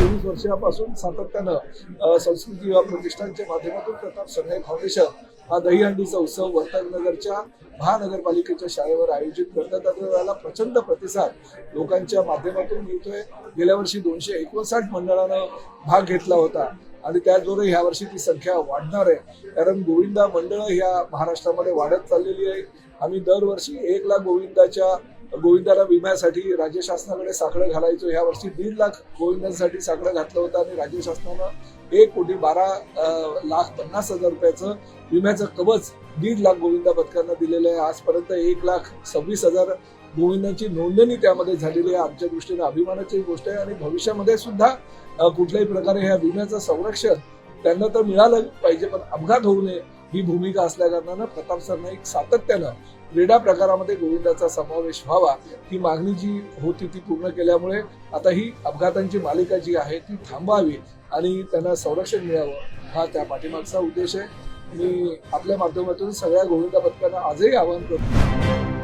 तेवीस वर्षापासून सातत्यानं संस्कृती युवा प्रतिष्ठानच्या माध्यमातून प्रताप सरनाई फाउंडेशन हा दहीहंडीचा उत्सव वर्तकनगरच्या महानगरपालिकेच्या शाळेवर आयोजित करतात त्याला प्रचंड प्रतिसाद लोकांच्या माध्यमातून मिळतोय. गेल्या वर्षी दोनशे एकोणसाठ मंडळानं भाग घेतला होता. आणि त्याचबरोबर ह्या वर्षी ती संख्या वाढणार आहे. कारण गोविंदा मंडळं ह्या महाराष्ट्रामध्ये वाढत चाललेली आहे. आम्ही दरवर्षी एक लाख गोविंदाच्या गोविंदाला विम्यासाठी राज्य शासनाकडे साखळं घालायचो. ह्या वर्षी दीड लाख गोविंदांसाठी साखळं घातलं होतं आणि राज्य शासनानं एक कोटी बारा लाख पन्नास हजार रुपयाचं विम्याचं कवच दीड लाख गोविंदा पथकांना दिलेलं आहे. आजपर्यंत एक लाख सव्वीस हजार गोविंदांची नोंदणी त्यामध्ये झालेली आहे. आमच्या दृष्टीने अभिमानाची गोष्ट आहे आणि भविष्यामध्ये सुद्धा कुठल्याही प्रकारे ह्या विम्याचं संरक्षण त्यांना तर मिळालं पाहिजे पण अपघात होऊ नये ही भूमिका असल्या कारणानं प्रताप सरनाईक सातत्यानं क्रीडा प्रकारामध्ये गोविंदाचा समावेश व्हावा. ही मागणी जी होती ती पूर्ण केल्यामुळे आता ही अपघातांची मालिका जी आहे ती थांबावी आणि त्यांना संरक्षण मिळावं हा त्या पाठीमागचा उद्देश आहे. मी आपल्या माध्यमातून सगळ्या गोविंदा पथकांना आजही आवाहन करतो.